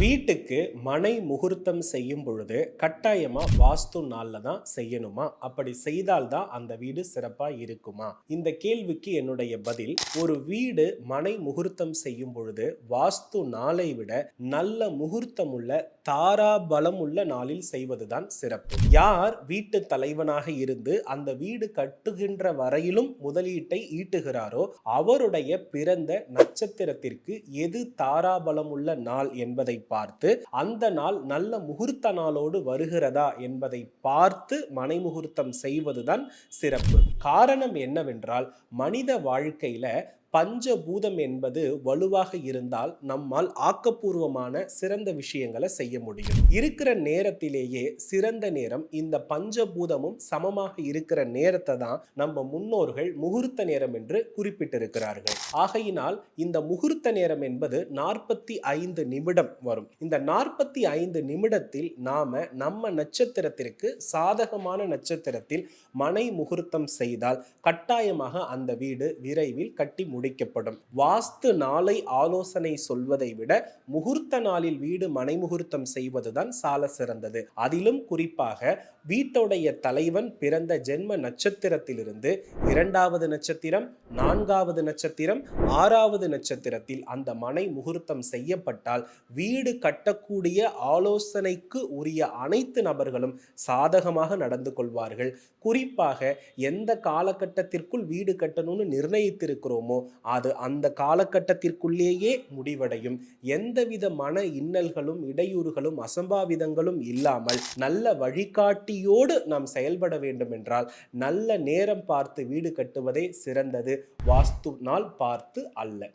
வீட்டுக்கு மனை முகூர்த்தம் செய்யும் பொழுது கட்டாயமா வாஸ்து நாளில் தான் செய்யணுமா? அப்படி செய்தால்தான் அந்த வீடு சிறப்பா இருக்குமா? இந்த கேள்விக்கு என்னுடைய பதில் ஒரு வீடு மனை முகூர்த்தம் செய்யும் பொழுது வாஸ்து நாளை விட நல்ல முகூர்த்தம் உள்ள தாராபலம் உள்ள நாளில் செய்வதுதான் சிறப்பு. யார் வீட்டு தலைவனாக இருந்து அந்த வீடு கட்டுகின்ற வரையிலும் முதலீட்டை ஈட்டுகிறாரோ அவருடைய பிறந்த நட்சத்திரத்திற்கு எது தாராபலம் உள்ள நாள் என்பதை பார்த்து அந்த நாள் நல்ல முகூர்த்த நாளோடு வருகிறதா? என்பதை பார்த்து மனை முகூர்த்தம் செய்வதுதான் சிறப்பு. காரணம் என்னவென்றால் மனித வாழ்க்கையில பஞ்சபூதம் என்பது வலுவாக இருந்தால் நம்மால் ஆக்கப்பூர்வமான சிறந்த விஷயங்களை செய்ய முடியும். இருக்கிற நேரத்திலேயே சிறந்த நேரம் இந்த பஞ்சபூதமும் சமமாக இருக்கிற நேரத்தை தான் நம்ம முன்னோர்கள் முகூர்த்த நேரம் என்று குறிப்பிட்டிருக்கிறார்கள். ஆகையினால் இந்த முகூர்த்த நேரம் என்பது நாற்பத்தி ஐந்து நிமிடம் வரும். இந்த நாற்பத்தி ஐந்து நிமிடத்தில் நாம நம்ம நட்சத்திரத்திற்கு சாதகமான நட்சத்திரத்தில் மனை முகூர்த்தம் செய்தால் கட்டாயமாக அந்த வீடு விரைவில் கட்டி முடிக்கப்படும். வாஸ்து நாளை ஆலோசனை சொல்வதை விட முகூர்த்த நாளில் வீடு மனை முகூர்த்தம் செய்வதுதான் சால சிறந்தது. அதிலும் குறிப்பாக வீட்டுடைய தலைவன் பிறந்த ஜென்ம நட்சத்திரத்திலிருந்து இரண்டாவது நட்சத்திரம் நான்காவது நட்சத்திரம் ஆறாவது நட்சத்திரத்தில் அந்த மனை முகூர்த்தம் செய்யப்பட்டால் வீடு கட்டக்கூடிய ஆலோசனைக்கு உரிய அனைத்து நபர்களும் சாதகமாக நடந்து கொள்வார்கள். குறிப்பாக எந்த காலகட்டத்திற்குள் வீடு கட்டணும்னு நிர்ணயித்திருக்கிறோமோ அது அந்த காலகட்டத்திற்குள்ளேயே முடிவடையும். எந்தவித மன இன்னல்களும் இடையூறுகளும் அசம்பாவிதங்களும் இல்லாமல் நல்ல வழிகாட்டியோடு நாம் செயல்பட வேண்டும் என்றால் நல்ல நேரம் பார்த்து வீடு கட்டுவதே சிறந்தது. வாஸ்து நாள் பார்த்து அல்ல.